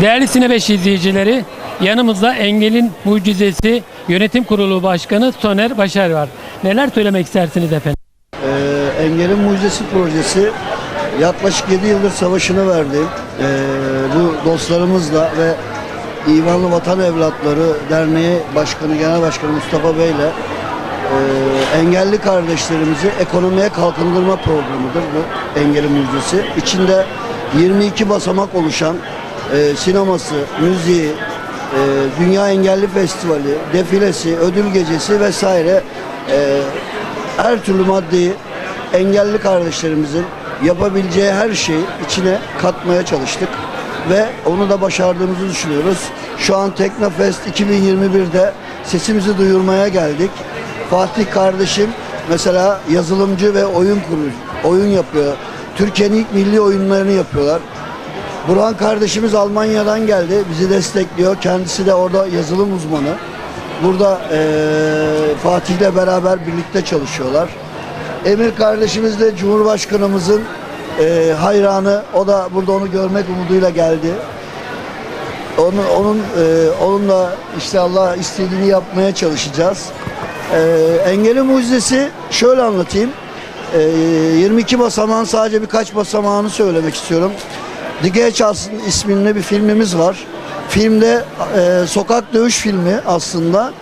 Değerli Sinebeş izleyicileri, yanımızda Engel'in Mucizesi Yönetim Kurulu Başkanı Soner Başar var. Neler söylemek istersiniz efendim? Ee, Engel'in Mucizesi projesi yaklaşık 7 yıldır savaşını verdi. Ee, bu dostlarımızla ve İmanlı Vatan Evlatları Derneği Başkanı, Genel Başkanı Mustafa Bey ile e, engelli kardeşlerimizi ekonomiye kalkındırma programıdır bu Engel'in Mucizesi. İçinde 22 basamak oluşan e, sineması, müziği, e, Dünya Engelli Festivali, defilesi, ödül gecesi vesaire e, her türlü maddeyi engelli kardeşlerimizin yapabileceği her şeyi içine katmaya çalıştık ve onu da başardığımızı düşünüyoruz. Şu an Teknofest 2021'de sesimizi duyurmaya geldik. Fatih kardeşim mesela yazılımcı ve oyun kurucu, oyun yapıyor. Türkiye'nin ilk milli oyunlarını yapıyorlar. Burhan kardeşimiz Almanya'dan geldi. Bizi destekliyor. Kendisi de orada yazılım uzmanı. Burada eee Fatih'le beraber birlikte çalışıyorlar. Emir kardeşimiz de Cumhurbaşkanımızın eee, hayranı. O da burada onu görmek umuduyla geldi. Onun, onun eee, onunla işte Allah istediğini yapmaya çalışacağız. Eee engelli mucizesi şöyle anlatayım. Eee, 22 basamağın sadece birkaç basamağını söylemek istiyorum. The Gate aslında isminde bir filmimiz var. Filmde eee, sokak dövüş filmi aslında.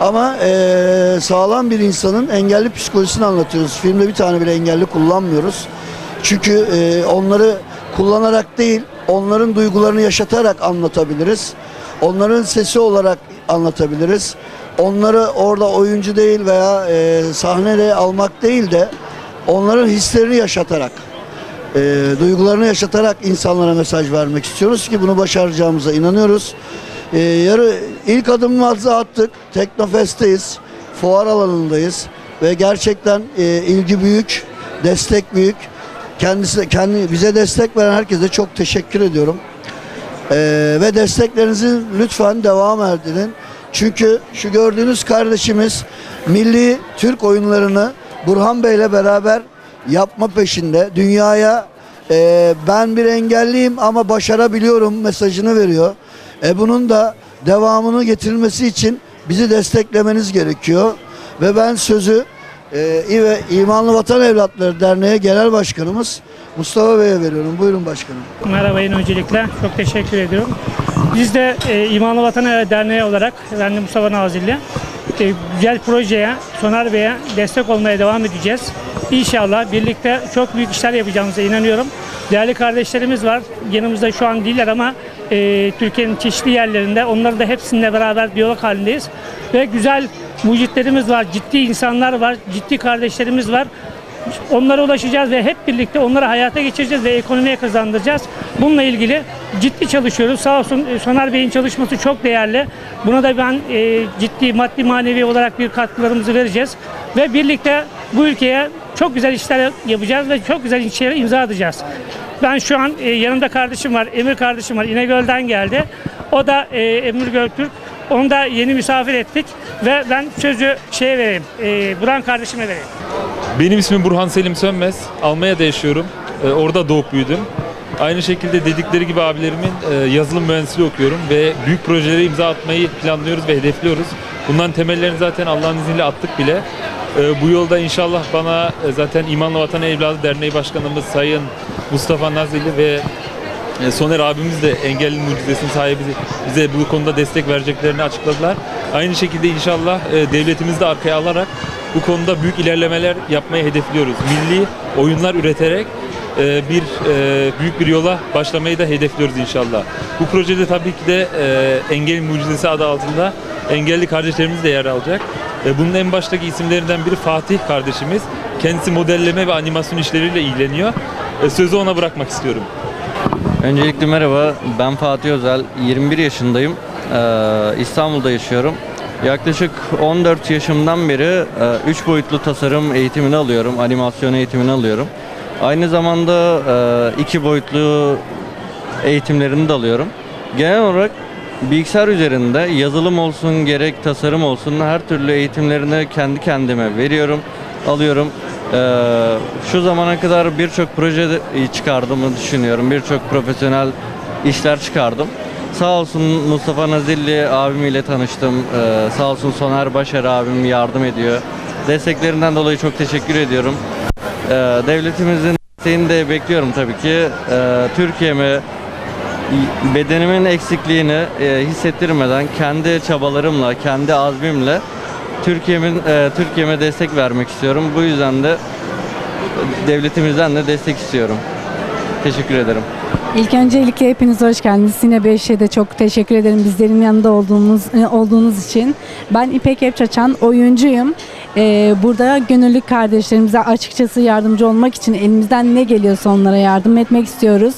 Ama eee, sağlam bir insanın engelli psikolojisini anlatıyoruz. Filmde bir tane bile engelli kullanmıyoruz. Çünkü eee, onları kullanarak değil, onların duygularını yaşatarak anlatabiliriz. Onların sesi olarak anlatabiliriz. Onları orada oyuncu değil veya eee sahnede almak değil de onların hislerini yaşatarak, eee, duygularını yaşatarak insanlara mesaj vermek istiyoruz ki bunu başaracağımıza inanıyoruz. Eee, yarı ilk adımımızı attık. Teknofest'teyiz. Fuar alanındayız ve gerçekten eee, ilgi büyük, destek büyük. Kendisi kendi bize destek veren herkese çok teşekkür ediyorum. Ee, ve desteklerinizi lütfen devam edin. Çünkü şu gördüğünüz kardeşimiz milli Türk oyunlarını Burhan Bey'le beraber yapma peşinde. Dünyaya e, ben bir engelliyim ama başarabiliyorum mesajını veriyor. E, bunun da devamını getirilmesi için bizi desteklemeniz gerekiyor. Ve ben sözü e, İ- İmanlı Vatan Evlatları Derneği Genel Başkanımız Mustafa Bey'e veriyorum. Buyurun başkanım. Merhaba yine öncelikle. Çok teşekkür ediyorum. Biz de e, İmanlı Vatan Derneği olarak, ben de Mustafa Nazilli, e, güzel projeye, Soner Bey'e destek olmaya devam edeceğiz. İnşallah birlikte çok büyük işler yapacağımıza inanıyorum. Değerli kardeşlerimiz var. Yanımızda şu an değiller ama e, Türkiye'nin çeşitli yerlerinde. Onları da hepsininle beraber diyalog halindeyiz. Ve güzel mucitlerimiz var, ciddi insanlar var, ciddi kardeşlerimiz var. Onlara ulaşacağız ve hep birlikte onları hayata geçireceğiz ve ekonomiye kazandıracağız. Bununla ilgili ciddi çalışıyoruz. Sağ olsun e, Soner Bey'in çalışması çok değerli. Buna da ben e, ciddi maddi manevi olarak bir katkılarımızı vereceğiz. Ve birlikte bu ülkeye çok güzel işler yapacağız ve çok güzel işlere imza atacağız. Ben şu an e, yanımda kardeşim var, Emir kardeşim var. İnegöl'den geldi. O da e, Emir Göktürk. Onu da yeni misafir ettik ve ben sözü şeye vereyim, e, Burhan kardeşime vereyim. Benim ismim Burhan Selim Sönmez. Almanya'da yaşıyorum. Ee, orada doğup büyüdüm. Aynı şekilde dedikleri gibi abilerimin e, yazılım mühendisliği okuyorum ve büyük projelere imza atmayı planlıyoruz ve hedefliyoruz. Bundan temellerini zaten Allah'ın izniyle attık bile. Ee, bu yolda inşallah bana e, zaten İmanlı Vatan Evladı Derneği Başkanımız Sayın Mustafa Nazilli ve e, Soner abimiz de engelli mucizesinin sahibi bize bu konuda destek vereceklerini açıkladılar. Aynı şekilde inşallah e, devletimizi de arkaya alarak bu konuda büyük ilerlemeler yapmayı hedefliyoruz. Milli oyunlar üreterek e, bir e, büyük bir yola başlamayı da hedefliyoruz inşallah. Bu projede tabii ki de e, Engelli Mucizesi adı altında engelli kardeşlerimiz de yer alacak. E, bunun en baştaki isimlerinden biri Fatih kardeşimiz. Kendisi modelleme ve animasyon işleriyle ilgileniyor. E, sözü ona bırakmak istiyorum. Öncelikle merhaba, ben Fatih Özel, 21 yaşındayım. Ee, İstanbul'da yaşıyorum. Yaklaşık 14 yaşımdan beri 3 boyutlu tasarım eğitimini alıyorum, animasyon eğitimini alıyorum. Aynı zamanda 2 boyutlu eğitimlerini de alıyorum. Genel olarak bilgisayar üzerinde yazılım olsun gerek tasarım olsun her türlü eğitimlerini kendi kendime veriyorum, alıyorum. Ee, şu zamana kadar birçok proje çıkardığımı düşünüyorum. Birçok profesyonel işler çıkardım. Sağ olsun Mustafa Nazilli abimiyle tanıştım. Ee, sağ olsun Soner Başar abim yardım ediyor. Desteklerinden dolayı çok teşekkür ediyorum. Ee, devletimizin desteğini de bekliyorum tabii ki. Ee, Türkiye'me bedenimin eksikliğini e, hissettirmeden kendi çabalarımla, kendi azmimle Türkiye'min e, Türkiye'me destek vermek istiyorum. Bu yüzden de devletimizden de destek istiyorum. Teşekkür ederim. İlk öncelikle hepiniz hoş geldiniz. Sine 5'e de çok teşekkür ederim bizlerin yanında olduğumuz e, olduğunuz için. Ben İpek Epçaçan, oyuncuyum. Ee, burada gönüllü kardeşlerimize açıkçası yardımcı olmak için elimizden ne geliyorsa onlara yardım etmek istiyoruz.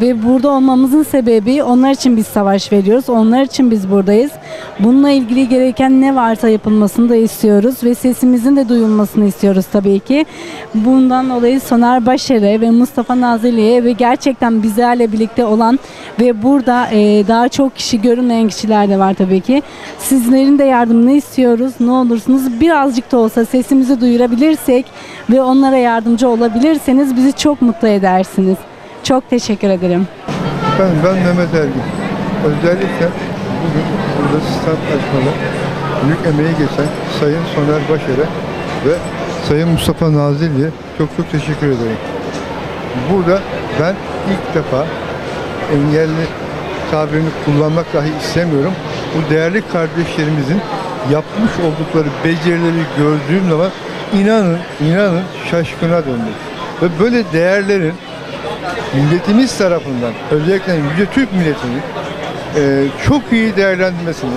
Ve burada olmamızın sebebi onlar için biz savaş veriyoruz. Onlar için biz buradayız. Bununla ilgili gereken ne varsa yapılmasını da istiyoruz ve sesimizin de duyulmasını istiyoruz tabii ki. Bundan dolayı Soner Başarı ve Mustafa Nazilli'ye ve gerçekten bizlerle birlikte olan ve burada e, daha çok kişi görünmeyen kişiler de var tabii ki. Sizlerin de yardımını istiyoruz. Ne olursunuz birazcık da olsa sesimizi duyurabilirsek ve onlara yardımcı olabilirseniz bizi çok mutlu edersiniz. Çok teşekkür ederim. Ben, ben Mehmet Ergin. Özellikle bugün burada stand açmada büyük emeği geçen Sayın Soner Başar'a ve Sayın Mustafa Nazilli'ye çok çok teşekkür ederim. Burada ben ilk defa engelli tabirini kullanmak dahi istemiyorum. Bu değerli kardeşlerimizin yapmış oldukları becerileri gördüğüm zaman inanın, inanın şaşkına döndüm. Ve böyle değerlerin milletimiz tarafından özellikle Yüce Türk milletinin e, çok iyi değerlendirmesini,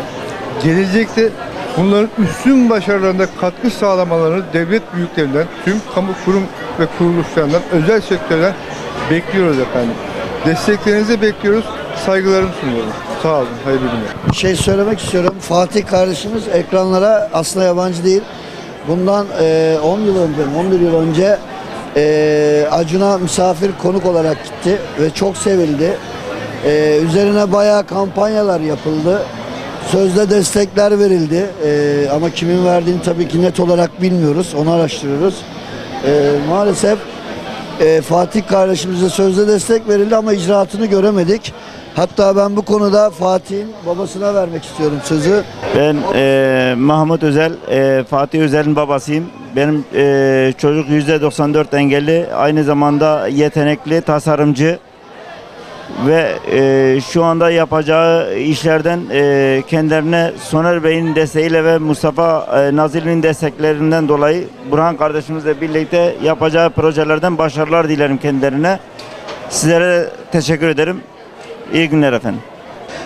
gelecekte bunların üstün başarılarında katkı sağlamalarını devlet büyüklerinden, tüm kamu kurum ve kuruluşlarından, özel sektörden bekliyoruz efendim. Desteklerinizi bekliyoruz. Saygılarımı sunuyorum. Sağ olun. Hayırlı günler. Bir şey söylemek istiyorum. Fatih kardeşimiz ekranlara aslında yabancı değil. Bundan e, 10 yıl önce, 11 yıl önce e, Acun'a misafir konuk olarak gitti ve çok sevildi. E, üzerine bayağı kampanyalar yapıldı. Sözde destekler verildi. E, ama kimin verdiğini tabii ki net olarak bilmiyoruz. Onu araştırıyoruz. E, maalesef e, Fatih kardeşimize sözde destek verildi ama icraatını göremedik. Hatta ben bu konuda Fatih'in babasına vermek istiyorum sözü. Ben eee Mahmut Özel, eee, Fatih Özel'in babasıyım. Benim eee, çocuk %94 engelli, aynı zamanda yetenekli tasarımcı ve eee, şu anda yapacağı işlerden eee, kendilerine Soner Bey'in desteğiyle ve Mustafa eee, Nazilli'nin desteklerinden dolayı Burhan kardeşimizle birlikte yapacağı projelerden başarılar dilerim kendilerine. Sizlere teşekkür ederim. İyi günler efendim.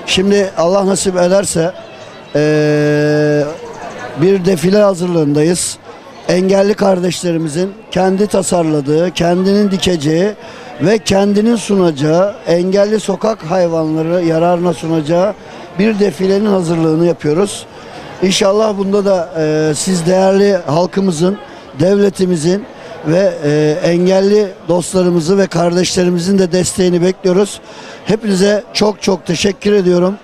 Şimdi Allah nasip ederse eee, bir defile hazırlığındayız. Engelli kardeşlerimizin kendi tasarladığı, kendinin dikeceği ve kendinin sunacağı, engelli sokak hayvanları yararına sunacağı bir defilenin hazırlığını yapıyoruz. İnşallah bunda da eee, siz değerli halkımızın, devletimizin ve e, engelli dostlarımızı ve kardeşlerimizin de desteğini bekliyoruz. Hepinize çok çok teşekkür ediyorum.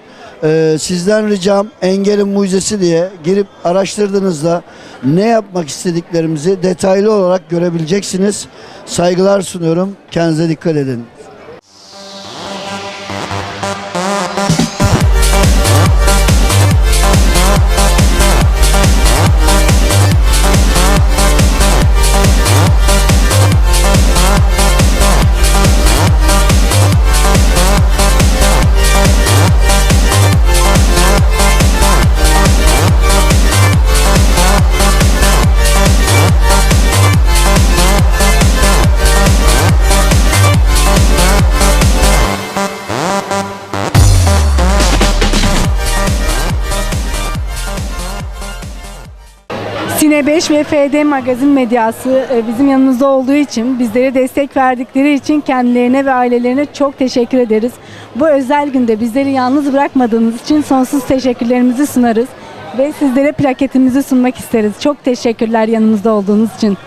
E, sizden ricam engelin mucizesi diye girip araştırdığınızda ne yapmak istediklerimizi detaylı olarak görebileceksiniz. Saygılar sunuyorum. Kendinize dikkat edin. Sine 5 ve FD Magazin Medyası e, bizim yanımızda olduğu için, bizlere destek verdikleri için kendilerine ve ailelerine çok teşekkür ederiz. Bu özel günde bizleri yalnız bırakmadığınız için sonsuz teşekkürlerimizi sunarız ve sizlere plaketimizi sunmak isteriz. Çok teşekkürler yanımızda olduğunuz için.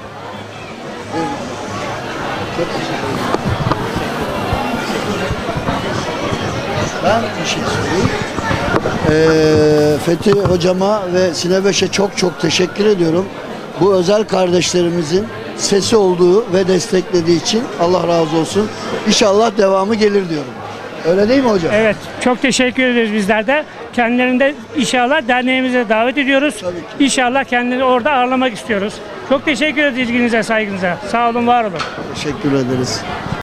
Ben bir şey söyleyeyim. Ee, Fethi hocama ve Sinebeş'e çok çok teşekkür ediyorum. Bu özel kardeşlerimizin sesi olduğu ve desteklediği için Allah razı olsun. İnşallah devamı gelir diyorum. Öyle değil mi hocam? Evet, çok teşekkür ederiz bizler de. Kendilerini de inşallah derneğimize davet ediyoruz. Tabii ki. İnşallah kendilerini orada ağırlamak istiyoruz. Çok teşekkür ederiz ilginize, saygınıza. Sağ olun, var olun. Teşekkür ederiz.